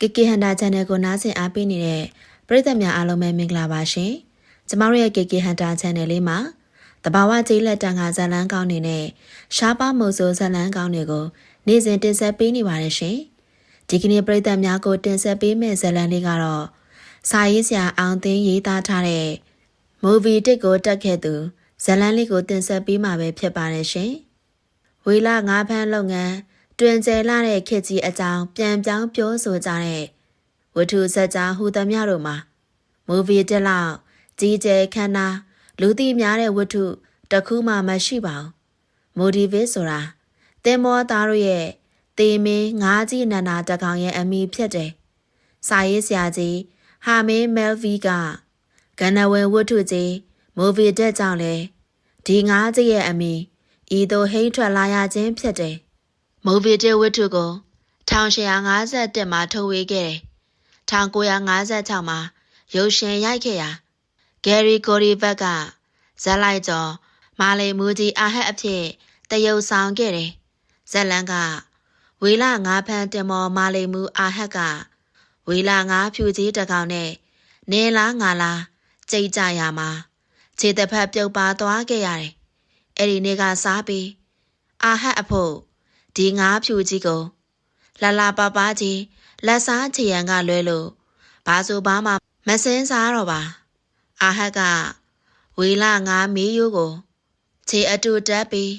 KK Hunter Channel ကိုနားဆင်အားပေးနေတဲ့ပရိသတ်များအားလုံးပဲမင်္ဂလာပါရှင်။ကျမတို့ရဲ့ KK Hunter Channel လေးမှာတဘာဝကျေးလက်တန်ခါဇလန်းကောင်းနေနဲ့ရှားပါမို့ဆိုဇလန်းကောင်းတွေကိုနေ့စဉ်တင်ဆက်ပေးနေပါတယ်ရှင်။ဒီကနေ့ပရိသတ်များကိုတင်ဆက်ပေးမယ့်ဇလန်းလေးကတော့စာရေးဆရာအောင်သိန်းရေးသားထားတဲ့ movie တစ်ကိုတက်ခဲ့သူဇလန်းလေးကိုတင်ဆက်ပေးမှာပဲဖြစ်ပါတယ်ရှင်။ဝေလာငါးဖမ်းလုပ်ငန်း တွင်ကျယ်လာတဲ့ခေတ်ကြီးအကြောင်းပြန်ပြောင်းပြောဆိုကြတဲ့ဝတ္ထုစကြာဟူသမျှတို့မှာမူဗီတက်လောက်ကြီးကျယ်ခမ်းနားလူသိများတဲ့ဝတ္ထုတစ်ခုမှမရှိပါဘူး။မိုဒီဗစ်ဆိုတာတင်မောသားတို့ရဲ့တေမင်းငါးကြီးနန္နာတကောင်ရဲ့အမိဖြစ်တယ်။စာရေးဆရာကြီးဟာမင်းမဲလ်ဗီကကနဝဲဝတ္ထုကြီးမိုဗီတက်ကြောင့်လေဒီငါးကြီးရဲ့အမိဤသို့ဟိမ့်ထွက်လာရခြင်းဖြစ်တယ်။ မိုဗီတက်ဝတ္ထုကို1851မှာထုတ်ဝေခဲ့တယ်။1956မှာရုပ်ရှင်ရိုက်ခဲ့ရာဂယ်ရီကိုရီဘက်ကဇက်လိုက်ကျော်မာလီမူကြီးအာဟက်အဖြစ်တရုတ်ဆောင်ခဲ့တယ်။ဇက်လန်ကဝေလာငါးဖန်းတင်မော်မာလီမူအာဟက်ကဝေလာငါးဖြူကြီးတစ်ကောင်နဲ့နေလားငါလားကြိတ်ကြရမှာခြေတစ်ဖက်ပြုတ်ပါသွားခဲ့ရတယ်။အဲ့ဒီနေ့ကစားပြီးအာဟက်အဖို့ ဒီငါးဖြူကြီးကိုလာလာပပကြီးလက်စားချီရန်ကလွဲလို့ဘာဆိုဘာမှမစင်းစားတော့ပါအာဟက်ကဝေလာငါမီးယိုးကိုခြေအတူတက်ပြီး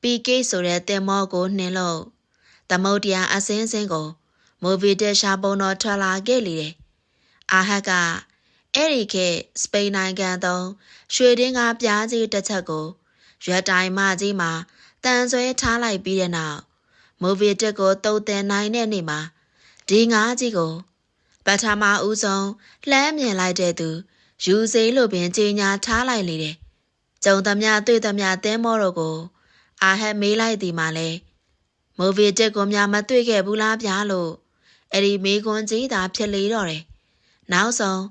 ပီကိဆိုတဲ့တင်မောကိုနှင်းလို့သမုတ်တရားအစင်းစင်းကိုမိုဗီတက်ရှာပုံတော်ထွက်လာခဲ့လေတယ်အာဟက်ကအဲ့ဒီခေတ်စပိန်နိုင်ငံသုံးရွှေတင်းကားပြားကြီးတစ်ချက်ကိုရွက်တိုင်မကြီးမှာ တန်ဆွဲထားလိုက်ပြီးတဲ့နောက်မိုဗီတက်ကိုတုတ်တင်နိုင်တဲ့နေ့မှာဒီငါးကြီးကိုပထမဦးဆုံးလှမ်းမြင်လိုက်တဲ့သူယူစေးလို့ပင်ကြီးညာထားလိုက်လေတယ်။ကျုံသမျှတွေ့သမျှသင်းမောတို့ကို အာဟက်မေးလိုက်သည်မှလဲမိုဗီတက်ကိုများမတွေ့ခဲ့ဘူးလားဗျာလို့အဲ့ဒီမေကွန်ကြီးသာဖြစ်လေတော့တယ်။နောက်ဆုံး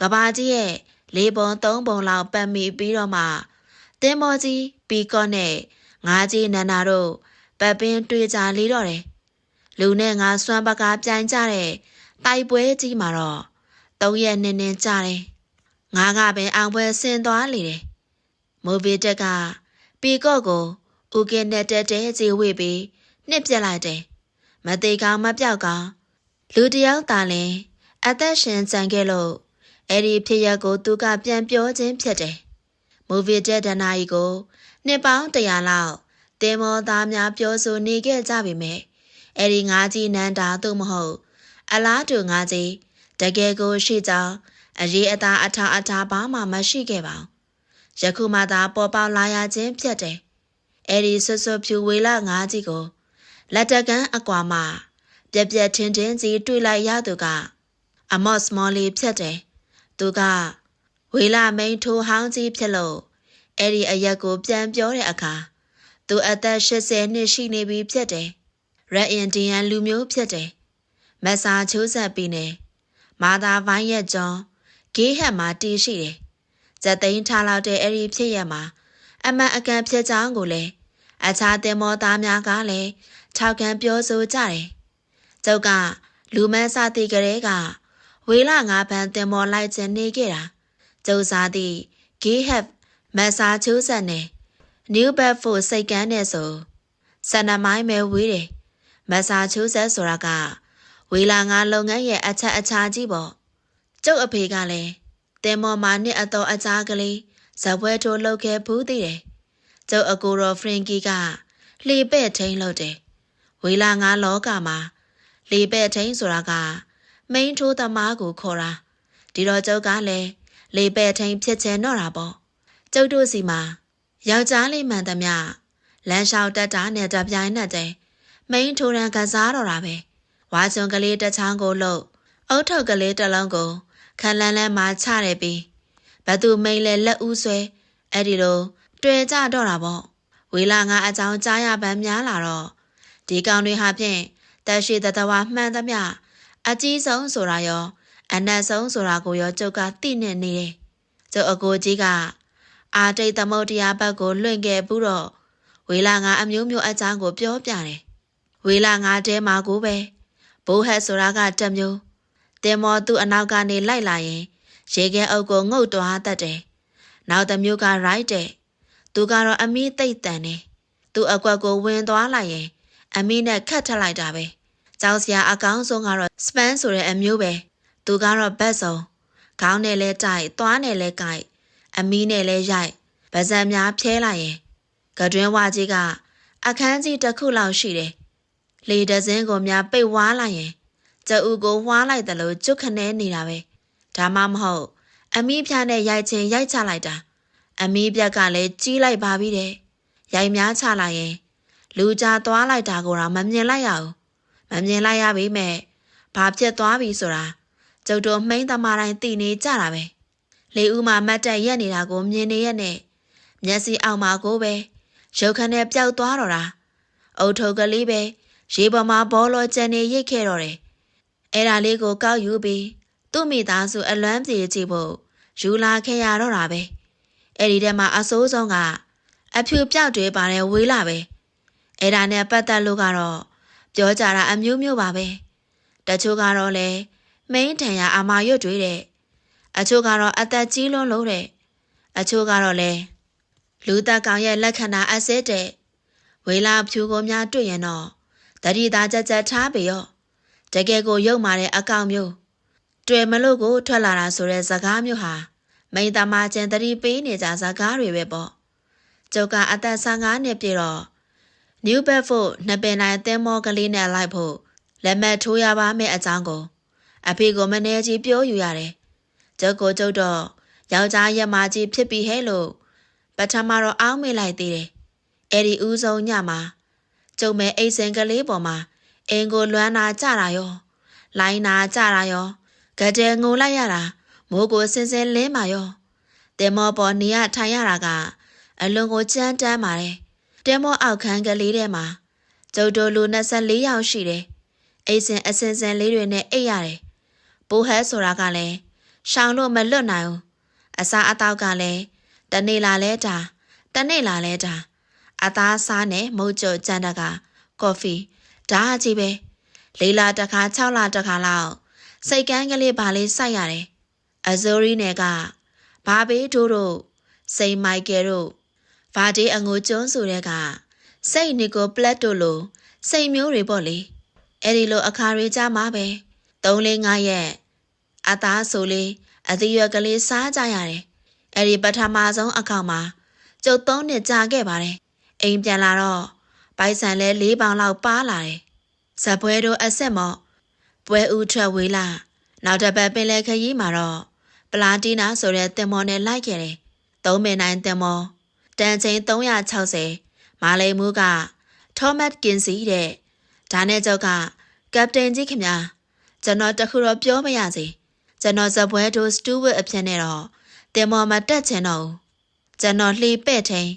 ကဘာကြီးရဲ့လေးပုံသုံးပုံလောက်ပတ်မိပြီးတော့မှတင်းမောကြီးပီကော့နဲ့ ငါးကြီးနန္နာတို့ပတ်ပင်းတွေ့ကြလေတော့တယ်။လူနဲ့ငါစွမ်းပကားပြိုင်ကြတဲ့တိုက်ပွဲကြီးမှာတော့သုံးရက်နင်းနင်းကြတယ်။ငါကပင်အောင်ပွဲဆင်သွားလေတယ်။မိုဗီတက်ကပီကော့ကိုဦးကင်းနဲ့တက်တဲကြီးဝေပြီးနှစ်ပြက်လိုက်တယ်။မသေးကောင်မပြောက်ကောင်လူတယောက်သာလင်အသက်ရှင်ကြံခဲ့လို့အဲ့ဒီဖြစ်ရက်ကိုသူကပြန်ပြောခြင်းဖြစ်တယ်။မိုဗီတက်ဒနာကြီးကို နှစ်ပေါင်းတရာလောက်တင်မောသားများပြောဆိုနေခဲ့ကြပြီမဲ့အဲ့ဒီငါးကြီးနန်းတာသို့မဟုတ် အလားတူငါးကြီးတကယ်ကိုရှိကြောင်းအရေးအသားအထာအထာဘာမှမရှိခဲ့ပါဘူးယခုမှသာပေါ်ပေါလာရခြင်းဖြစ်တယ်အဲ့ဒီဆွဆွဖြူဝေလာငါးကြီးကိုလက်တကန်းအကွာမှပြက်ပြက်ထင်းထင်းကြီးတွေ့လိုက်ရသူကအမော့စမော်လီဖြစ်တယ်သူကဝေလာမိန်ထိုးဟောင်းကြီးဖြစ်လို့ အဲ့ဒီအရက်ကိုပြန်ပြောတဲ့အခါသူအသက်80နှစ်ရှိနေပြီဖြစ်တယ်ရက်အင်ဒီယန်လူမျိုးဖြစ်တယ်မက်ဆာချိုးဆက်ပြီးနေမာသာဘိုင်းရဲ့ကျော်ဂေးဟက်မှာတီးရှိတယ်ဇက်သိန်းထားလောက်တဲ့အဲ့ဒီဖြစ်ရမှာအမှန်အကန်ဖြစ်ကြောင်းကိုလည်းအခြားတင်မောသားများကလည်းထောက်ခံပြောဆိုကြတယ်ကျုပ်ကလူမန်းစားတိကလေးကဝေလာငါးပန်းတင်မောလိုက်ခြင်းနေခဲ့တာကျုပ်စားသည့်ဂေးဟက် မက်ဆာချိုးဆက်နဲ့နယူးဘက်ဖို့စိတ်ကန်းနဲ့ဆိုဆန်နမိုင်းပဲဝေးတယ်မက်ဆာချိုးဆက်ဆိုတာကဝေလာငါလုပ်ငန်းရဲ့အချက်အချာကြီးပေါ့ကျုပ်အဖေကလည်းတင်မော်မာနှစ်အတော်အကြားကလေးဇပွဲထိုးလုပ်ခဲ့ဘူးသေးတယ်ကျုပ်အကိုတော်ဖရင်ကီကလှေပဲ့ထိန်လုပ်တယ်ဝေလာငါလောကမှာလှေပဲ့ထိန်ဆိုတာကမိန်းထိုးသမားကိုခေါ်တာဒီတော့ကျုပ်ကလည်းလေပဲ့ထိန်ဖြစ်ချင်တော့တာပေါ့ ကျုပ်တို့စီမှာယောက်ျားလေးမှန်သမျှလမ်းလျှောက်တက်တာနဲ့တပြိုင်နက်တည်းမိန်းထိုးရန်ကစားတော့တာပဲဝါချုံကလေးတစ်ချောင်းကိုလှုပ်အုတ်ထုတ်ကလေးတစ်လုံးကိုခန်းလန်းလန်းမှာချတယ်ပြီးဘသူမိန်လဲလက်ဦးဆွဲအဲ့ဒီလိုတွေ့ကြတော့တာပေါ့ဝေလာငါအကြောင်းကြားရပန်းများလာတော့ဒီကောင်တွေဟာဖြင့်တက်ရှိတတဝါမှန်သမျှအကြီးဆုံးဆိုတာရောအနက်ဆုံးဆိုတာကိုရောကျုပ်ကသိနေနေတယ်ကျုပ်အကိုကြီးက အာတိတ်သမုတ်တရားဘက်ကိုလွင့်ခဲ့ဘူးတော့ဝေလာငါအမျိုးမျိုးအကြောင်းကိုပြောပြတယ်ဝေလာငါတဲမှာကိုပဲဘိုးဟက်ဆိုတာကတစ်မျိုးတင်မောသူ့အနောက်ကနေလိုက်လာရင်ရေခဲအုပ်ကိုငုတ်သွားတတ်တယ်နောက်တစ်မျိုးက right တဲ့သူကတော့အမီးသိပ်တန်တယ်သူအကွက်ကိုဝင်သွားလိုက်ရင် အမီးနဲ့ခတ်ထက်လိုက်တာပဲကြောက်စရာအကောင်းဆုံးကတော့ span ဆိုတဲ့အမျိုးပဲသူကတော့ဘက်ဆုံးခေါင်းနဲ့လဲတိုက်သွားနဲ့လဲကိုက် အမီးနဲ့လဲရိုက်ဗဇံများဖြဲလိုက်ရင်ကတွင်းဝါကြီးကအခန်းကြီးတစ်ခုလောက်ရှိတယ်လေတစင်းကိုများပိတ်ဝါးလိုက်ရင်ကျအူကိုဝါးလိုက်တယ်လို့ကျွတ်ခနဲနေတာပဲဒါမှမဟုတ် အမီးဖြားနဲ့ရိုက်ချင်းရိုက်ချလိုက်တာအမီးပြက်ကလည်းကြီးလိုက်ပါပြီတဲ့ရိုက်များချလိုက်ရင် လူကြားသွားလိုက်တာကိုတော့မမြင်လိုက်ရဘူးမမြင်လိုက်ရပြီမဲ့ဘာဖြစ်သွားပြီဆိုတာကျုပ်တို့မှိန်းသမားတိုင်းသိနေကြတာပဲ လေဦးမှာမတ်တက်ရက်နေတာကိုမြင်နေရက်နဲ့မျက်စိအောက်မှာကိုပဲရုပ်ခနဲ့ပျောက်သွားတော့တာအုတ်ထုပ်ကလေးပဲရေပေါ်မှာဘောလောကျန်နေရိတ်ခဲ့တော့တယ်အဲ့ဒါလေးကိုကောက်ယူပြီးသူ့မိသားစုအလွမ်းပြေကြည့်ဖို့ယူလာခဲ့ရတော့တာပဲအဲ့ဒီထဲမှာအဆိုးဆုံးကအဖြူပြောက်တွေပါတဲ့ဝေးလာပဲအဲ့ဒါနဲ့ပတ်သက်လို့ကတော့ပြောကြတာအမျိုးမျိုးပါပဲတချို့ကတော့လေမိန်းထန်ရအာမာရွတ်တွေတဲ့ အချို့ကတော့အသက်ကြီးလွန်းလို့တဲ့အချို့ကတော့လေလူသက်ကောင်ရဲ့လက္ခဏာအစဲတဲ့ဝေလာဖြူကိုများတွေ့ရင်တော့တတိသားကြက်ကြက်ထားပြီရောတကယ်ကိုရုပ်မာတဲ့အကောင်မျိုးတွေ့မလို့ကိုထွက်လာတာဆိုတဲ့ဇကားမျိုးဟာမိန်သမားချင်းတတိပေးနေကြဇကားတွေပဲပေါ့ကျုပ်ကအသက်15နှစ်ပြည့်တော့ New Bedford နှစ်ပင်တိုင်းသင်းမောကလေးနဲ့လိုက်ဖို့လက်မှတ်ထိုးရပါမယ့်အကြောင်းကို အဖေကမနေကြီးပြောယူရတယ်။ ကျုပ်ကိုကျုပ်တော့ယောက်ျားရက်မကြီးဖြစ်ပြီဟဲ့လို့ပထမတော့အောင်းမေးလိုက်သေးတယ်။အဲ့ဒီဦးဆုံးညမှာကျုပ်မဲအိတ်စင်ကလေးပေါ်မှာအင်ကိုလွမ်းနာကြတာရောလိုင်းနာကြတာရောကြတဲ့ငိုလိုက်ရတာမိုးကိုစင်စင်လင်းမာရောတင်မောပေါ်နေရထိုင်ရတာကအလွန်ကိုကြမ်းတမ်းပါတယ်တင်မောအောက်ခန်းကလေးထဲမှာကျုပ်တို့လူ24ယောက်ရှိတယ်အိတ်စင်အစင်စင်လေးတွေနဲ့အိတ်ရတယ်ပိုးဟဲဆိုတာကလည်း ရှောင်းလို့မလွတ်နိုင်ဘူးအစားအသောက်ကလည်းတနေ့လာလဲတာတနေ့လာလဲတာအသားစားနဲ့မုတ်ကြကြံတကကော်ဖီဒါအကြီးပဲလေးလာတစ်ခါ6လတစ်ခါလောက်စိတ်ကန်းကလေးပါလေးစိုက်ရတယ်အဇိုရီနယ်ကဘာဘေးတို့တို့စိန်မိုက်ကယ်တို့ဗာဒီအငိုကျွန်းဆိုတဲ့ကစိတ်နီကိုပလက်တို့လိုစိတ်မျိုးတွေပေါ့လေအဲ့ဒီလိုအခါတွေကြမှာပဲ3လ5ရက် အသားဆိုလေးအသီးရွက်ကလေးစားကြရတယ်အဲ့ဒီပထမဆုံးအခေါက်မှာကျုပ်3နှစ်ကြာခဲ့ပါတယ်အိမ်ပြန်လာတော့ပိုက်ဆံလဲ၄ပေါင်လောက်ပါလာတယ်ဇပွဲတို့အဆက်မော့ပွဲဦးထွက်ဝေးလာနောက်တစ်ပတ်ပင်လယ်ခရီးမှာတော့ပလာတီနာဆိုတဲ့တင်မော်နဲ့လိုက်ခဲ့တယ်သုံးမင်နိုင်တင်မော်တန်ချိန်360မာလိန်မှုကထောမတ်ကင်စီတဲ့ဒါနဲ့ကျောက်ကကပတိန်ကြီးခင်ဗျာကျွန်တော်တခုတော့ပြောမရစေ ကျွန်တော်ဇပွဲတို့စတူဝစ်အဖြစ်နဲ့တော့တင်မော်မတက်ချင်တော့ဘူးကျွန်တော်လှေပဲ့ထိန်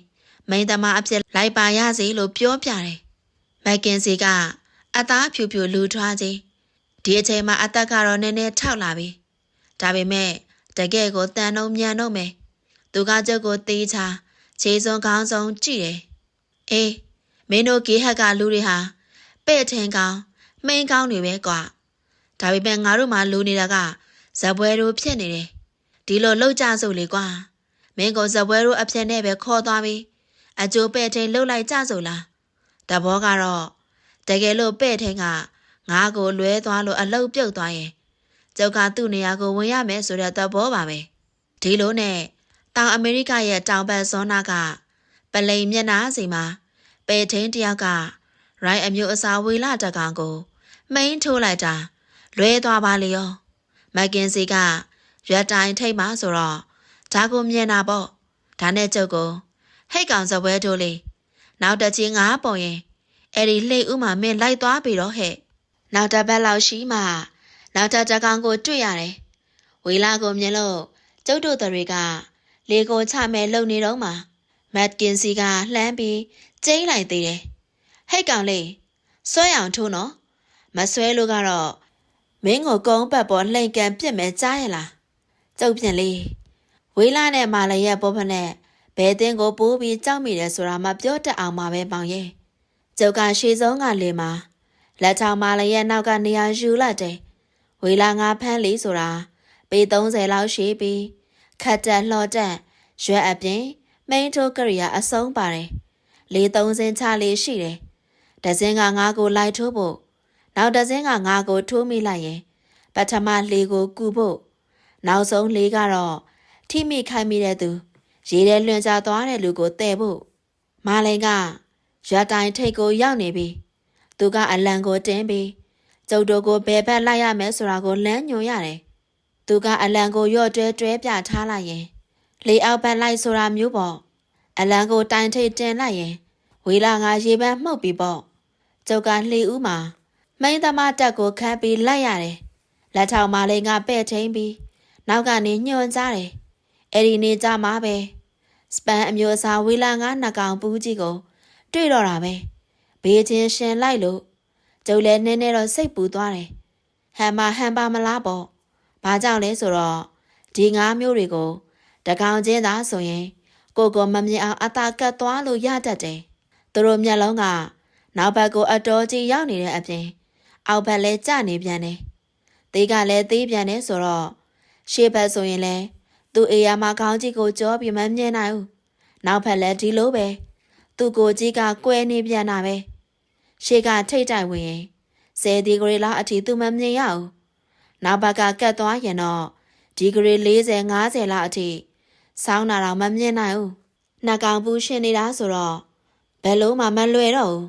မိန်သမားအဖြစ်လိုက်ပါရစေလို့ပြောပြတယ်မက်ကင်စီကအသားဖြူဖြူလူထွားခြင်းဒီအချိန်မှာအသက်ကတော့နည်းနည်းထောက်လာပြီဒါပေမဲ့တကယ်ကိုတန်တော့မြန်တော့မယ်သူကကြုတ်ကိုသေးချာခြေစွန်းကောင်းဆုံးကြည့်တယ်အေးမင်းတို့ဂေဟက်ကလူတွေဟာပဲ့ထင်ကောင်းမှိန်ကောင်းတွေပဲကွာဒါပေမဲ့ငါတို့မှလူနေတာက ဇပွဲတို့ဖြစ်နေတယ်ဒီလိုလောက်ကြစို့လေကွာမင်းကဇပွဲတို့အဖြစ်နဲ့ပဲခေါ်သွားပြီအကျိုးပဲ့ထင်လှုပ်လိုက်ကြစို့လားတဘောကတော့တကယ်လို့ပဲ့ထင်ကငါကိုလွဲသွားလို့အလုတ်ပြုတ်သွားရင်ကျုပ်ကသူ့နေရာကိုဝင်ရမယ်ဆိုတဲ့သဘောပါပဲဒီလိုနဲ့တောင်အမေရိကရဲ့တောင်ဘက်ဇွန်နာကပလိန်မျက်နှာစီမှာပဲထင်းတယောက်ကရိုင်းအမျိုးအစားဝေလာတကောင်ကိုမိန်ထိုးလိုက်တာလွဲသွားပါလေရော မက်ကင်စီကရွက်တိုင်ထိတ်မှဆိုတော့ဒါကိုမြင်တာပေါ့ဒါနဲ့ကျုပ်ကိုဟိတ်ကောင်စပွဲထိုးလေးနောက်တစ်ချင်းငါပုံရင်အဲ့ဒီလှိတ်ဥမှာမင်းလိုက်သွားပြီတော့ဟဲ့နောက်တစ်ပတ်လောက်ရှိမှနောက်တစ်တကောင်ကိုတွေ့ရတယ်ဝေလာကိုမြင်လို့ကျုပ်တို့တွေကလေကိုချမဲ့လုံနေတော့မှမက်ကင်စီကလှမ်းပြီးကျိန်းလိုက်သေးတယ်ဟိတ်ကောင်လေးဆွဲအောင်ထိုးနော်မဆွဲလို့ကတော့ မင်းကိုကုန်းပတ်ပေါ်လှိန်ကန်ပြစ်မယ်ကြားရလားကျုပ်ပြန်လေးဝေးလာနဲ့မာလရဲ့ပေါ်ဖနဲ့ဘဲတင်းကိုပိုးပြီးကြောက်မိတယ်ဆိုတာမှပြောတတ်အောင်မှာပဲပေါင်ရဲ့ကျုပ်ကရှေးဆုံးကလေမှာလက်ချောင်းမာလရဲ့နောက်ကနေရာယူလိုက်တယ်ဝေလာငါဖမ်းလေးဆိုတာပေ30လောက်ရှိပြီးခတ်တက်လှော်တက်ရွက်အပြင်မိန်ထိုးကရိယာအဆုံးပါတယ်လေးသုံးစင်းချလေးရှိတယ်ဒဇင်းကငါကိုလိုက်ထိုးဖို့ နောက်ဒဇင်းကငါကိုထိုးမိလိုက်ရင်ပထမလေးကိုကူဖို့နောက်ဆုံးလေးကတော့ထိမိခိုက်မိတဲ့သူရေထဲလွှင့်ချသွားတဲ့လူကိုတဲ့ဖို့မာလိန်ကရွက်တိုင်းထိတ်ကိုရောက်နေပြီသူကအလံကိုတင်းပြီးကျုပ်တို့ကိုဘယ်ဘက်လိုက်ရမယ်ဆိုတာကိုလမ်းညွှန်ရတယ်သူကအလံကိုရော့တွဲတွဲပြထားလိုက်ရင်လေအောက်ဘက်လိုက်ဆိုတာမျိုးပေါ့အလံကိုတိုင်ထိတ်တင်လိုက်ရင်ဝေလာငါရေပန်းမှုတ်ပြီးပေါ့ကျုပ်ကလှေဦးမှာ မိန်းသမားတက်ကိုခတ်ပြီးလိုက်ရတယ်လက်ထောက်မာလိန်ကပဲ့ချင်းပြီးနောက်ကနေညွှန်ကြတယ်အဲ့ဒီနေကြမှာပဲစပန်အမျိုးအစားဝေလာငါနှကောင်ပူးကြီးကို တွေ့တော့တာပဲဘေးချင်းရှင်လိုက်လို့ကျုပ်လည်းနည်းနည်းတော့စိတ်ပူသွားတယ်ဟန်မဟန်ပါမလားပေါ့ဘာကြောင့်လဲဆိုတော့ဒီငါးမျိုးတွေကိုတကောင်ချင်းသာဆိုရင် ကိုကိုမမြင်အောင်အသာကတ်သွားလို့ရတတ်တယ်သူတို့မျက်လုံးကနောက်ဘက်ကိုအတော်ကြီးရောက်နေတဲ့အပြင် အောက်ဘက်လည်းကျနေပြန်တယ်သေးကလည်းသေးပြန်တယ်ဆိုတော့ရှေ့ဘက်ဆိုရင်လည်းသူ့အေယာမှာခေါင်းကြီးကိုကြောပြီးမမြင်နိုင်ဘူးနောက်ဘက်လည်းဒီလိုပဲသူ့ကိုကြီးကကွဲနေပြန်တာပဲရှေ့ကထိတ်တိုက်ဝင်ရင်ဆယ်ဒီဂရီလောက်အထိသူမမြင်ရဘူးနောက်ဘက်ကကတ်သွားရင်တော့ဒီဂရီ40 50လောက်အထိစောင်းတာတော့မမြင်နိုင်ဘူးနှကောင်ပူရှင်နေတာဆိုတော့ဘယ်လုံးမှမလွယ်တော့ဘူး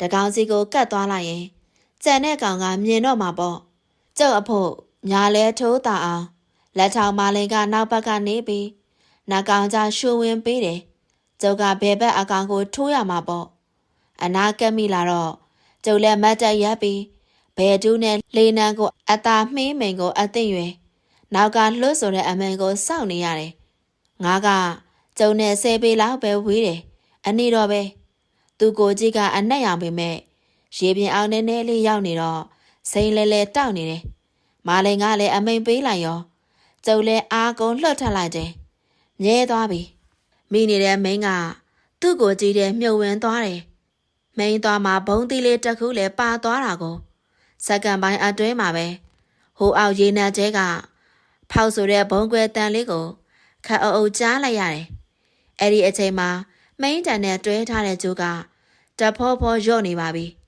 တကောင်စီကိုကတ်သွားလိုက်ရင် ကြံတဲ့ကောင်ကမြင်တော့မှာပေါ့ကျုပ်အဖို့ညာလဲထိုးတာအောင်လက်ထောင်မာလင်ကနောက်ဘက်ကနေပြီးနှကောင်ကြရှူဝင်ပေးတယ်ကျုပ်ကဘယ်ဘက်အကောင်ကိုထိုးရမှာပေါ့အနာကက်မိလာတော့ကျုပ်လည်းမတ်တက်ရက်ပြီးဘယ်တူးနဲ့လေနံကိုအသာမှင်းမိန်ကိုအသိရွယ်နောက်ကလွတ်ဆိုတဲ့အမန်ကိုစောင့်နေရတယ်ငါကကျုံနဲ့ဆဲပေးလောက်ပဲဝေးတယ်အနည်းတော့ပဲသူကိုကြီးကအနက်ရောင်ပေမဲ့ ရေပြင်အောင်နေနေလေးရောက်နေတော့စိန်လဲလဲတောက်နေတယ်မာလိန်ကလည်းအမိန်ပေးလိုက်ရောကျုပ်လည်းအားကုန်လှုပ်ထလိုက်တယ်မြဲသွားပြီမိနေတဲ့မင်းကသူ့ကိုကြည့်တဲ့မြုပ်ဝင်သွားတယ်။မိန်းသွားမှာဘုံသီးလေးတစ်ခုလည်းပါသွားတာကိုစက္ကန့်ပိုင်းအတွင်းမှာပဲဟိုအောက်ရေနံကျဲကဖောက်ဆိုတဲ့ဘုံကွယ်တန်လေးကိုခက်အုပ်အုပ်ကြားလိုက်ရတယ်။အဲ့ဒီအချိန်မှာမိန်းတန်နဲ့တွဲထားတဲ့ကျိုးကတဖောဖောရော့နေပါပြီ။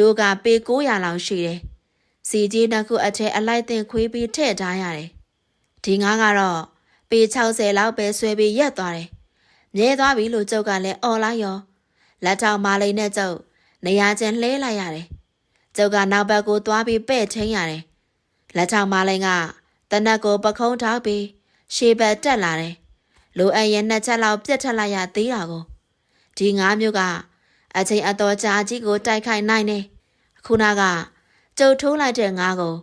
ကျိုးကပေ900လောက်ရှိတယ်။စီကြီးတစ်ခုအထက်အလိုက်တင်ခွေးပြီးထည့်ထားရတယ်။ဒီငါးကတော့ပေ60လောက်ပဲဆွဲပြီးရက်သွားတယ်။မြဲသွားပြီလို့ကျုပ်ကလည်းអော်လိုက်ရောလက်ထောက်မာလိန်နဲ့ကျုပ်နေရာချင်းလှဲလိုက်ရတယ်။ကျုပ်ကနောက်ဘက်ကိုသွားပြီးပဲ့ချင်းရတယ်။လက်ထောက်မာလိန်ကတနက်ကိုပခုံးထောက်ပြီးရှေ့ဘက်တက်လာတယ်။လိုအပ်ရင်နှစ်ချက်လောက်ပြတ်ထက်လိုက်ရသေးတာကိုဒီငါးမျိုးက အချိန်အတော်ကြာကြီးကိုတိုက်ခိုက်နိုင်တယ်။ခုနကကျုပ်ထိုးလိုက်တဲ့ငါးကို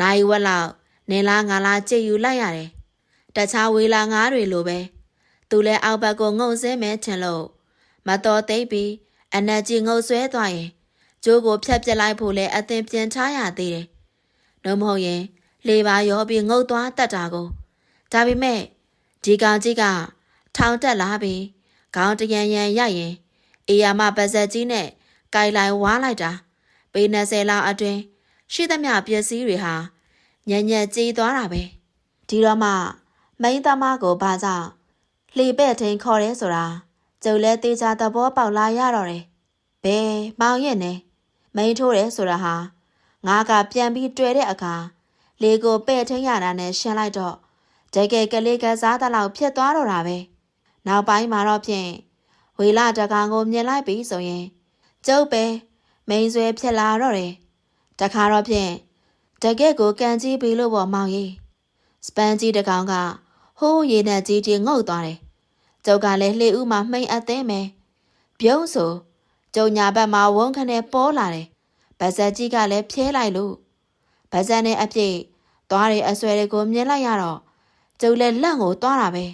နိုင်ဝက်လောက်နင်လားငါလားကြည့်ယူလိုက်ရတယ်။တခြားဝေလာငါးတွေလိုပဲသူလည်းအောက်ဘက်ကိုငုံစင်းမဲထင်လို့မတော်သိပ်ပြီးအနက်ကြီးငုံဆွဲသွားရင်ကျိုးကိုဖြတ်ပြစ်လိုက်ဖို့လဲအသင်ပြန်ထားရသေးတယ်။နှုံမဟုတ်ရင်လေပါရောပြီးငုံသွားတတ်တာကိုဒါပေမဲ့ဒီကောင်ကြီးကထောင်တက်လာပြီးခေါင်းတရံရံရရင် အေယာမပါဇက်ကြီးနဲ့ကြိုင်လိုက်ဝါလိုက်တာပေ20လောက်အတွင်းရှိသမျှပစ္စည်းတွေဟာညံ့ညက်ကြီးသွားတာပဲဒီတော့မှမိန်းသမားကိုဘာကြောင့်လှေပဲ့ထိန်ခေါ်ရဲဆိုတာကျုပ်လည်းတေချာသဘောပေါက်လာရတော့တယ်ဘယ်မောင်ရဲ့နဲ့မိန်ထိုးတယ်ဆိုတာဟာငါကပြန်ပြီးတွေ့တဲ့အခါလေကိုပဲ့ထိန်ရတာနဲ့ရှင်းလိုက်တော့တကယ်ကလေးကစားတဲ့လောက်ဖြစ်သွားတော့တာပဲနောက်ပိုင်းမှာတော့ဖြင့် ဝေလာတကောင်ကိုမြင်လိုက်ပြီဆိုရင်ကျုပ်ပဲမိန်ဆွဲဖြစ်လာတော့တယ်တခါတော့ဖြင့်တကယ်ကိုကန်ကြီးပြီလို့ပေါ့မောင်ကြီးစပန်ကြီးတကောင်ကဟိုးရေနဲ့ကြီးကြီးငုတ်သွားတယ်ကျုပ်ကလည်းလှေဦးမှာမှိန်အပ်သေးမယ်ပြုံးဆိုကျုံညာဘက်မှာဝုန်းခနဲ့ပေါ်လာတယ်ဗဇက်ကြီးကလည်းဖြဲလိုက်လို့ဗဇက်နဲ့အပြည့်သွားတွေအဆွဲတွေကိုမြင်လိုက်ရတော့ကျုပ်လည်းလက်ကိုသွားတာပဲ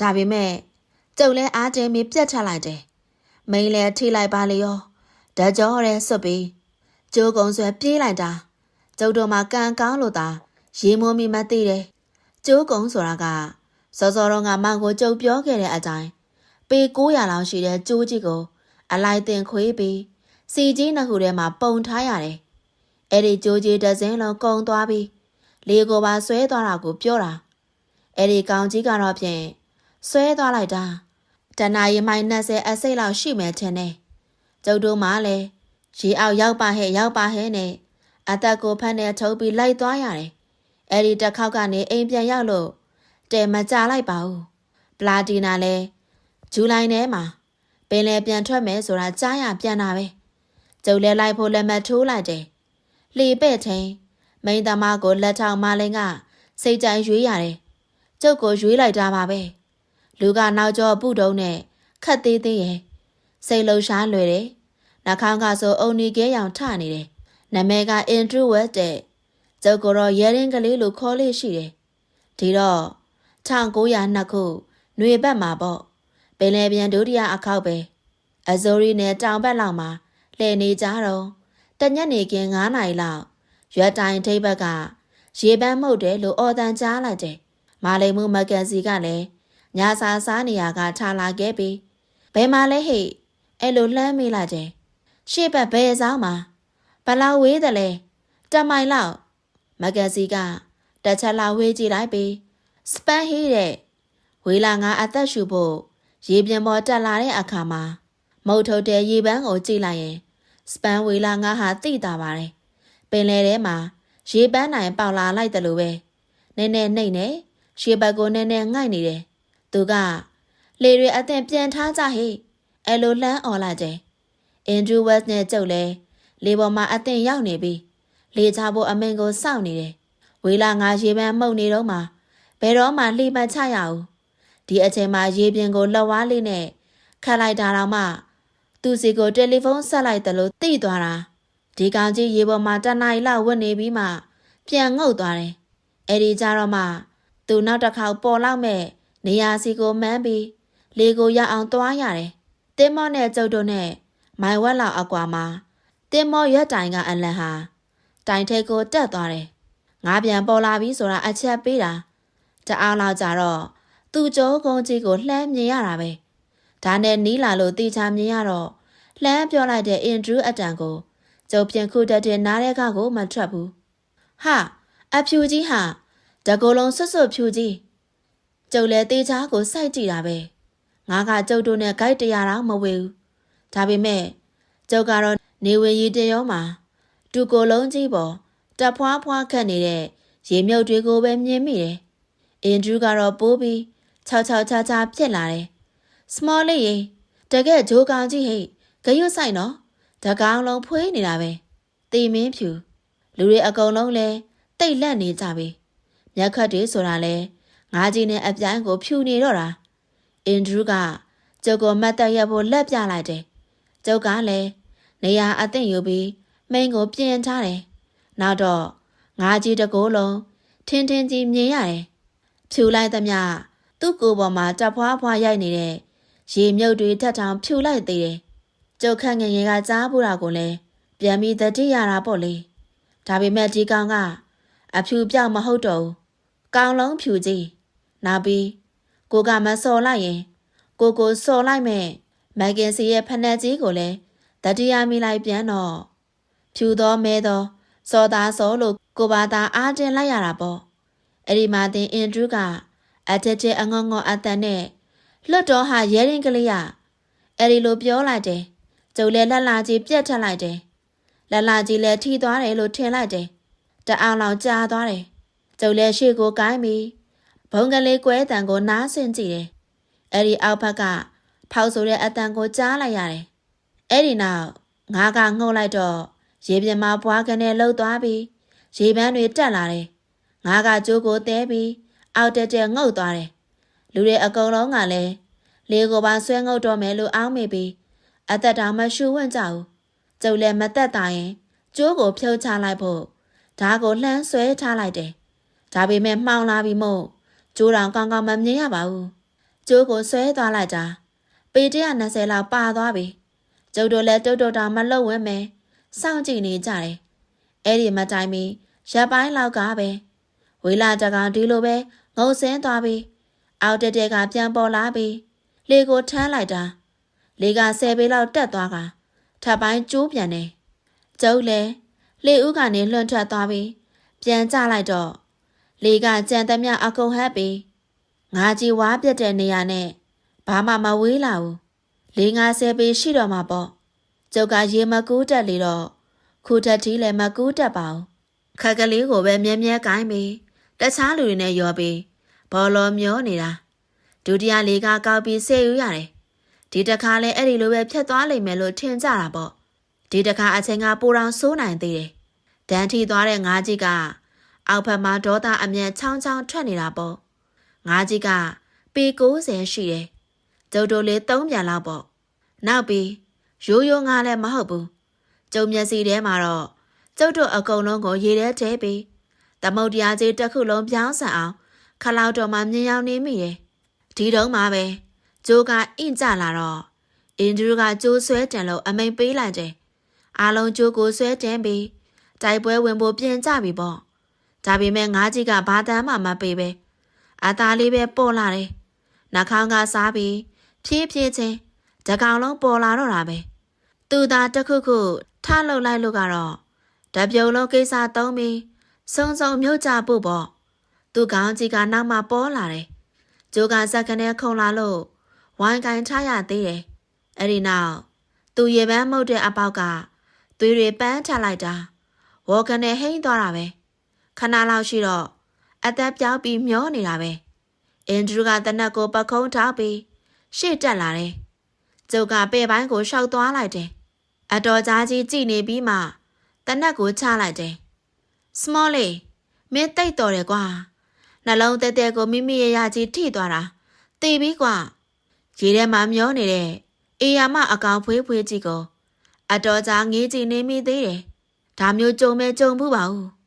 ဒါပေမဲ့ ကျုပ်လည်းအားကျင်းပြီးပြတ်ထလိုက်တယ်မိန်လည်းထိလိုက်ပါလေရောဓာကြောရဲစွတ်ပြီးကျိုးကုံဆွဲပြေးလိုက်တာကျုပ်တို့မှာကံကောင်းလို့သာရေမိုးမိမသိတယ်ကျိုးကုံဆိုတာကစောစောတော့ငါမောင်ကိုကြုံပြောခဲ့တဲ့အတိုင်းပေ900လောက်ရှိတဲ့ကျိုးကြီးကို အလိုက်တင်ခွေးပြီးစီကြီးနှစ်ခုထဲမှာပုံထားရတယ်အဲ့ဒီကြိုးကြီးတစ်စင်းလုံးကုံသွားပြီးလေကိုပါဆွဲသွားတာကိုပြောတာအဲ့ဒီကောင်ကြီးကတော့ဖြင့် ဆွဲသွားလိုက်တာတနာရီမိုင်20အစိတ်လောက်ရှိမယ်ထင်တယ်ကျုပ်တို့မှလည်းရေအောက်ရောက်ပါဟဲ့ရောက်ပါဟဲ့နဲ့အသက်ကိုဖက်နဲ့ထုတ်ပြီးလိုက်သွားရတယ်အဲ့ဒီတစ်ခေါက်ကနေအိမ်ပြန်ရောက်လို့တဲမကြလိုက်ပါဘူးပလာတီနာလည်းဇူလိုင်ထဲမှာပင်လယ်ပြန်ထွက်မယ်ဆိုတာကြားရပြန်တာပဲကျုပ်လည်းလိုက်ဖို့လက်မထိုးလိုက်တယ်လှေပဲ့ချင်းမိန်သမားကိုလက်ထောက်မလင်းကစိတ်ကြိုင်ရွေးရတယ်ကျုပ်ကိုရွေးလိုက်တာပါပဲ လူကနောက်ကျောပုတုံးနဲ့ခတ်သေးသေးရဲ့စိတ်လှရှားလွယ်တယ်နှာခေါင်းကဆိုအုံနီကဲရောင်ထနေတယ်နာမည်ကအင်ဒရူဝက်တဲ့ကျုပ်ကတော့ရဲရင်ကလေးလိုခေါ်လေးရှိတယ်ဒီတော့1902ခုຫນွေဘက်မှာပေါ့ပင်လယ်ပြန်ဒုတိယအခောက်ပဲအဇိုရီနဲ့တောင်ဘက်လောက်မှာလှည့်နေကြတော့တညက်နေကင်း9နာရီလောက်ရွက်တိုင်ထိပ်ဘက်ကရေပန်းမှုတ်တယ်လို့အော်တန်ကြားလိုက်တယ်မာလိမ်မှုမက်ကန်စီကလည်း ညာစာစားနေရကထားလာခဲ့ပြီးဘယ်မှာလဲဟိတ်အဲ့လိုလှမ်းမိလိုက်တယ်ရှေ့ဘက်ဘယ်ဆောင်မှာဘလောက်ဝေးတယ်လဲတမိုင်လောက်မက်ကန်စီကတစ်ချက်လောက်ဝေးကြည့်လိုက်ပြီးစပန်ဟီးတဲ့ဝေလာငါအသက်ရှူဖို့ရေပြင်ပေါ်တက်လာတဲ့အခါမှာမုတ်ထုတ်တဲ့ရေပန်းကိုကြည့်လိုက်ရင်စပန်ဝေလာငါဟာသိတာပါတယ်ပင်လယ်ထဲမှာရေပန်းနိုင်ပေါက်လာလိုက်တယ်လို့ပဲနည်းနည်းနှိမ့်နေရေဘက်ကိုနည်းနည်းငိုက်နေတယ် သူကလေတွေအသင်ပြန်ထားကြဟိအဲ့လိုလှမ်းអော်လာတယ်အင်ဒရူဝက်နဲ့ကျုပ်လဲလေပေါ်မှာအသင်ရောက်နေပြီလေချဖို့အမင်ကိုစောင့်နေတယ်ဝေလာငါရေပန်းမှုတ်နေတော့မှဘယ်တော့မှလှိမချရဘူးဒီအချိန်မှာရေပြင်ကိုလက်ဝါးလေးနဲ့ခတ်လိုက်တာတော့မှသူစီကိုတယ်လီဖုန်းဆက်လိုက်တယ်လို့သိသွားတာဒီကောင်ကြီးရေပေါ်မှာတနင်္လာရီလောက်ဝတ်နေပြီးမှပြန်ငုတ်သွားတယ်အဲ့ဒီကြတော့မှသူနောက်တစ်ခေါက်ပေါ်လောက်မဲ့ နေရာစီကိုမှန်းပြီးလေကိုရအောင်သွားရတယ်တင်းမောနဲ့ကျုပ်တို့နဲ့မိုင်ဝက်လောက်အကွာမှာတင်းမောရွက်တိုင်ကအလန်ဟာတိုင်ထိပ်ကိုတက်သွားတယ်ငါပြန်ပေါ်လာပြီဆိုတာအချက်ပေးတာတအားလောက်ကြတော့သူ့ကြောကုန်းကြီးကိုလှမ်းမြင်ရတာပဲဒါနဲ့နီးလာလို့တေချာမြင်ရတော့လှမ်းပြောလိုက်တဲ့အင်ဒရူးအတန်ကိုကျုပ်ပြန်ခုတက်တဲ့နားတဲ့ကကိုမထွက်ဘူးဟာအဖြူကြီးဟာတကူလုံးဆွတ်ဆွတ်ဖြူကြီး ကျုပ်လည်းတေချာကိုစိုက်ကြည့်တာပဲငါကကျုပ်တို့နဲ့ဂိုက်တရာတော့မဝေဘူးဒါပေမဲ့ကျုပ်ကတော့နေဝင်ရီတရောမှာတူကိုလုံးကြီးပေါ်တက်ဖွားဖွားခတ်နေတဲ့ရေမြုပ်တွေကိုပဲမြင်မိတယ်အင်ဒရူးကတော့ပိုးပြီးခြောက်ခြောက်ချာချာပြက်လာတယ်။ small လေးရေတကယ်ဂျိုးကောင်ကြီးဟိတ်ဂရုဆိုင်နော်တကောင်လုံးဖွေးနေတာပဲ။တီမင်းဖြူလူတွေအကုန်လုံးလဲတိတ်လက်နေကြပြီ။မျက်ခတ်တွေဆိုတာလဲ ငါးကြီးနဲ့အပြိုင်ကို ဖြူနေတော့တာ။အင်ဒရူးကကျုပ်ကိုမတ်တက်ရဖို့လက်ပြလိုက်တယ်။ကျုပ်ကလည်းနေရာအသင့်ယူပြီးမိန်ကိုပြင်ထားတယ်။နောက်တော့ငါးကြီးတကိုးလုံးထင်းထင်းကြီးမြင်ရတယ်။ဖြူလိုက်သမျှသူ့ကိုယ်ပေါ်မှာတပ်ဖွားဖွားရိုက်နေတဲ့ရေမြုပ်တွေထက်ထောင်ဖြူလိုက်သေးတယ်။ကျုပ်ခန့်ငယ်ငယ်ကကြားပူတာကိုလည်းပြန်ပြီးတတိရတာပေါ့လေ။ဒါပေမဲ့ဒီကောင်ကအဖြူပြောက်မဟုတ်တော့ဘူး။ကောင်လုံးဖြူကြီး။ နောက်ပြီးကိုကမစော်လိုက်ရင် ကိုကိုစော်လိုက်မဲ့မက်ကင်စီရဲ့ဖနက်ကြီးကိုလည်းတတိယမိလိုက်ပြန်တော့ဖြူသောမဲသောစော်သားစော်လို့ကိုပါသားအားတင်လိုက်ရတာပေါ့။အဲ့ဒီမှာတင်အင်ဒရူးကအတက်တဲ့အငေါငေါအတန်နဲ့လွတ်တော်ဟာရဲရင်ကလေးရအဲ့ဒီလိုပြောလိုက်တယ်ကျုပ်လည်းလက်လာကြီးပြက်ထက်လိုက်တယ်လက်လာကြီးလည်းထိသွားတယ်လို့ထင်လိုက်တယ်တအောင်လောင်ကြားသွားတယ်ကျုပ်လည်းရှေ့ကိုကိုင်းပြီး ဘုံကလေးကွဲတန်ကိုနားဆင်ကြည့်တယ်အဲ့ဒီအောက်ဘက်ကဖောက်ဆိုတဲ့အတန်ကိုကြားလိုက်ရတယ်အဲ့ဒီနောက်ငါကငုံလိုက်တော့ရေပြင်မှာဘွားကနေလှုပ်သွားပြီးရေပန်းတွေတက်လာတယ်ငါကကြိုးကိုတဲပြီးအောက်တက်တက်ငုတ်သွားတယ်လူတွေအကုန်လုံးကလည်းလေကိုပါဆွဲငုတ်တော့မယ်လို့အောင်းမိပြီးအသက်တောင်မရှူဝင့်ကြဘူးကျုပ်လည်းမသက်တာရင်ကျိုးကိုဖြုတ်ချလိုက်ဖို့ဓာတ်ကိုလှမ်းဆွဲထားလိုက်တယ်ဒါပေမဲ့မှောင်လာပြီမို့ ကျိုးတောင်ကောင်းကောင်းမမြင်ရပါဘူးကျိုးကိုဆွဲသွားလိုက်တာပေ120လောက်ပါသွားပြီကျုပ်တို့လည်းတုတ်တုတ်တောင်မလှုပ်ဝဲမယ်စောင့်ကြည့်နေကြတယ်အဲ့ဒီမတိုင်မီရပ်ပိုင်းလောက်ကပဲဝေလာတကောင်ဒီလိုပဲငုံစင်းသွားပြီးအောက်တက်တက်ကပြန်ပေါ်လာပြီးလေကိုထမ်းလိုက်တာလေက10ပေလောက်တက်သွားကထပ်ပိုင်းကျိုးပြန်တယ်ကျုပ်လည်းလေဦးကနေလွှန့်ထွက်သွားပြီးပြန်ကြလိုက်တော့ လေကကြံသမျှအကုန်ဟပ်ပြီးငါကြီးဝါပြက်တဲ့နေရာနဲ့ဘာမှမဝေးလာဘူးလေး50ပေရှိတော့မှာပေါ့ကျုပ်ကရေမကူးတက်လေတော့ခုတက်တီးလည်းမကူးတက်ပါဘူးခက်ကလေးကိုပဲမြဲမြဲကိုင်းပြီးတခြားလူတွေနဲ့ရောပြီးဘော်လော်မျောနေတာဒုတိယလေးကကောက်ပြီးဆေးယူရတယ်ဒီတစ်ခါလဲအဲ့ဒီလိုပဲဖြတ်သွားလိမ့်မယ်လို့ထင်ကြတာပေါ့ဒီတစ်ခါအချိန်ကပိုတောင်ဆိုးနိုင်သေးတယ်ဒန်ထီသွားတဲ့ငါးကြီးက အောက်ဖက်မှာဒေါသအမျက်ချောင်းချောင်းထွက်နေတာပေါ့ငါးကြီးကပေ90ရှိတယ်ကျုပ်တို့လေး၃ပြန်လောက်ပေါ့နောက်ပြီးရိုးရိုးငါလည်းမဟုတ်ဘူးကျုံမျက်စိထဲမှာတော့ကျုပ်တို့အကုန်လုံးကိုရေထဲထဲပြီးသမုတ်တရားကြီးတစ်ခုလုံးပြောင်းဆန်အောင်ခလောက်တော်မှမြင်ရောက်နေမိတယ်ဒီတုန်းမှပဲဂျိုးကအင့်ကြလာတော့အင်ဒရူကဂျိုးဆွဲတန်လို့အမိန်ပေးလိုက်တယ်အားလုံးဂျိုးကိုဆွဲတင်ပြီးတိုက်ပွဲဝင်ဖို့ပြင်ကြပြီပေါ့ ဒါပေမဲ့ငါးကြီးကဘာတမ်းမှမပေးပဲအသားလေးပဲပေါ်လာတယ်နှာခေါင်းကစားပြီးဖြည်းဖြည်းချင်းတကောင်လုံးပေါ်လာတော့တာပဲသူသာတစ်ခုခုထလှုပ်လိုက်လို့ကတော့တပြုံလုံးကိစ္စသုံးပြီးစုံစုံမြုပ်ကြဖို့ပေါ့သူကောင်းကြီးကနောက်မှပေါ်လာတယ်ဂျိုးကဇက်ကနေခုံလာလို့ဝိုင်းကိုင်းထားရသေးတယ်အဲ့ဒီနောက်သူရေပန်းမှုတ်တဲ့အပေါက်ကသွေးတွေပန်းထလိုက်တာဝေါ်ကနေဟိမ့်သွားတာပဲ ခဏလောက်ရှိတော့အသက်ပြောင်းပြီးမျောနေတာပဲအင်ဒရူကတနက်ကိုပခုံးထားပြီးရှေ့တက်လာတယ်ကျုပ်ကပဲ့ပိုင်းကိုရှောက်သွားလိုက်တယ်အတော်ကြားကြီးကြည်နေပြီးမှတနက်ကိုချလိုက်တယ်။ small လေးမင်းတိတ်တော်တယ်ကွာ။နှလုံးတဲတဲကိုမိမိရဲ့ရကြီးထိသွားတာ။တေပြီကွာ။ရေထဲမှာမျောနေတဲ့အေယာမအကောင်ဖွေးဖွေးကြီးကိုအတော်ကြားငေးကြည့်နေမိသေးတယ်။ဒါမျိုးကြုံမဲကြုံဘူးပါဘူး။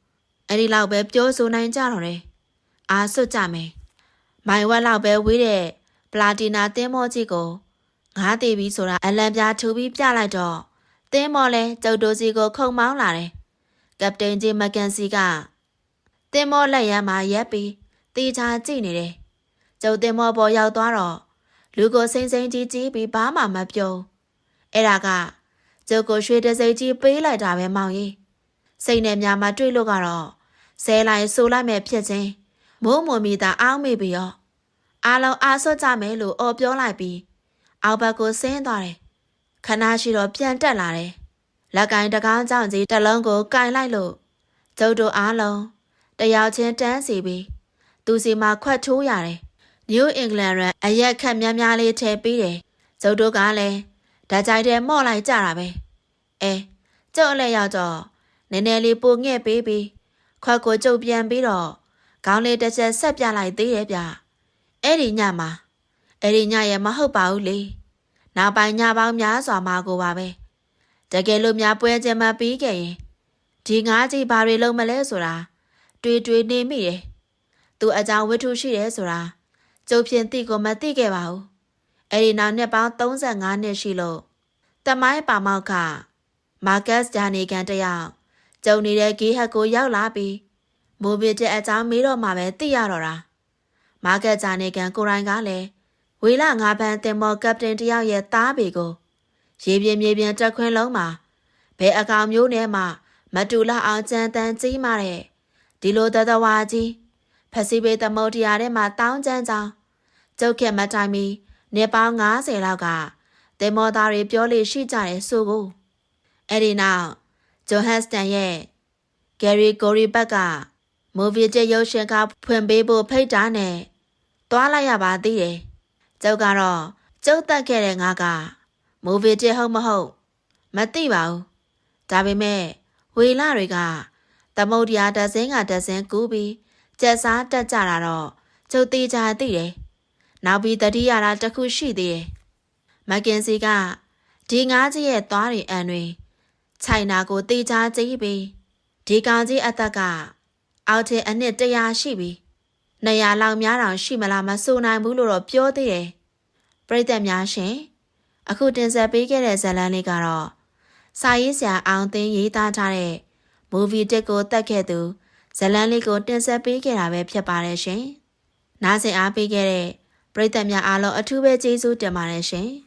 အဲ့ဒီလောက်ပဲပြောဆိုနိုင်ကြတော့တယ်။အားစွတ်ကြမယ်။မိုင်ဝက်လောက်ပဲဝေးတဲ့ပလာတီနာတင်းမောကြီးကိုငားသေးပြီဆိုတာအလံပြားထူပြီးပြလိုက်တော့တင်းမော်လဲကျုပ်တို့စီကိုခုံမောင်းလာတယ်။ကပတိန်ကြီးမကန်စီကတင်းမော်လက်ရမ်းမှာရက်ပြီးတေချာကြည့်နေတယ်။ကျုပ်တင်းမော်ပေါ်ရောက်သွားတော့လူကိုစိမ့်စိမ့်ကြီးကြီးပြီးဘာမှမပြော။အဲ့ဒါကကျုပ်ကိုရွှေတစိမ့်ကြီးပေးလိုက်တာပဲမောင်ကြီး။ စိတ်နဲ့များမှတွေ့လို့ကတော့ဆဲလိုက်ဆိုလိုက်မဲ့ဖြစ်ချင်းမိုးမွန်မိတာအောင်းမိပြီးရောအားလုံးအားဆွတ်ကြမယ်လို့အော်ပြောလိုက်ပြီးအောက်ဘက်ကိုဆင်းသွားတယ်ခဏရှိတော့ပြန်တက်လာတယ်။လက်ကင်တကားကြောင့်ကြီးတစ်လုံးကိုကင်လိုက်လို့ကျုပ်တို့အားလုံးတယောက်ချင်းတန်းစီပြီးသူစီမှာခွက်ထိုးရတယ်။ New England ရန်အရက်ခက်များများလေးထည့်ပေးတယ်။ကျုပ်တို့ကလည်းဓာတ်ကြိုက်တဲ့မော့လိုက်ကြတာပဲ။အဲကျုပ်အလဲရောက်တော့ နည်းနည်းလေးပိုငှက်ပေးပြီးခွက်ကိုကျုပ်ပြန်ပြီးတော့ခေါင်းလေးတစ်ချက်ဆက်ပြလိုက်သေးတယ်ဗျ။အဲ့ဒီညမှာအဲ့ဒီညရဲ့မဟုတ်ပါဘူးလေ။နောက်ပိုင်းညပေါင်းများစွာမှာကိုပါပဲတကယ်လို့များပွဲကျင်းမပြီးခဲ့ရင်ဒီငါးကြီးဘာတွေလုံးမလဲဆိုတာတွေးတွေးနေမိတယ်သူအကြောင်းဝတ္ထုရှိတယ်ဆိုတာကျုပ်ဖြင့်သိကိုမသိခဲ့ပါဘူးအဲ့ဒီနောက်နှစ်ပေါင်း35နှစ်ရှိလို့တမိုင်းပါမောက်ကမာကတ်စ်ဂျာနီကန်တယောက် ကျုံနေတဲ့ဂေးဟက်ကိုရောက်လာပြီးမိုဘီတဲ့အကြောင်းမေးတော့မှပဲသိရတော့တာမာကတ်ဂျာနီကန်ကိုရိုင်းကလည်းဝေလငါးပန်းတင်မော်ကပတင်တယောက်ရဲ့သားပေကိုရေပြင်းမြေပြင်းတက်ခွင်းလုံးမှာဘဲအကောင်မျိုးနဲ့မှမတူလောက်အောင်ကြမ်းတမ်းကြီးမာတဲ့ဒီလိုတသဝါကြီးဖစီပေသမုတ်တရားထဲမှာတောင်းကျမ်းကြောင်းကျုပ်ခဲ့မတိုင်မီနေပေါင်း90လောက်ကတင်မောသားတွေပြောလေရှိကြတယ်ဆိုကိုအဲ့ဒီနောက် ဂျိုဟန်စတန်ရဲ့ဂယ်ရီကိုရီဘက်ကမူဗီတဲ့ရုပ်ရှင်ကဖွင့်ပေးဖို့ဖိတ်တာနဲ့တွားလိုက်ရပါသေးတယ်ကျုပ်ကတော့ကျုပ်တက်ခဲ့တဲ့ငါကမူဗီတစ်ဟုတ်မဟုတ်မသိပါဘူးဒါပေမဲ့ဝေလာတွေကသမုတ်တရားတစင်းကတစင်းကူးပြီးကြက်စားတက်ကြတာတော့ကျုပ်သေးချာသိတယ်နောက်ပြီးတတိယတာတစ်ခုရှိသေးတယ်မကင်စီကဒီငါးကြီးရဲ့သွားတွေအန်တွေ ခြိုင်နာကိုတေချာကြည့်ပြီးဒီကောင်ကြီးအသက်ကအောက်ထအနှစ်တရာရှိပြီး200လောက်များတောင်ရှိမလားမဆိုနိုင်ဘူးလို့တော့ပြောသေးတယ်။ပရိသတ်များရှင်အခုတင်ဆက်ပေးခဲ့တဲ့ဇာတ်လမ်းလေးကတော့စာရေးဆရာအောင်သိန်းရေးသားထားတဲ့ movie တက်ကိုတက်ခဲ့သူဇာတ်လမ်းလေးကိုတင်ဆက်ပေးခဲ့တာပဲဖြစ်ပါတယ်ရှင်။နားဆင်အားပေးခဲ့တဲ့ပရိသတ်များအားလုံးအထူးပဲကျေးဇူးတင်ပါတယ်ရှင်။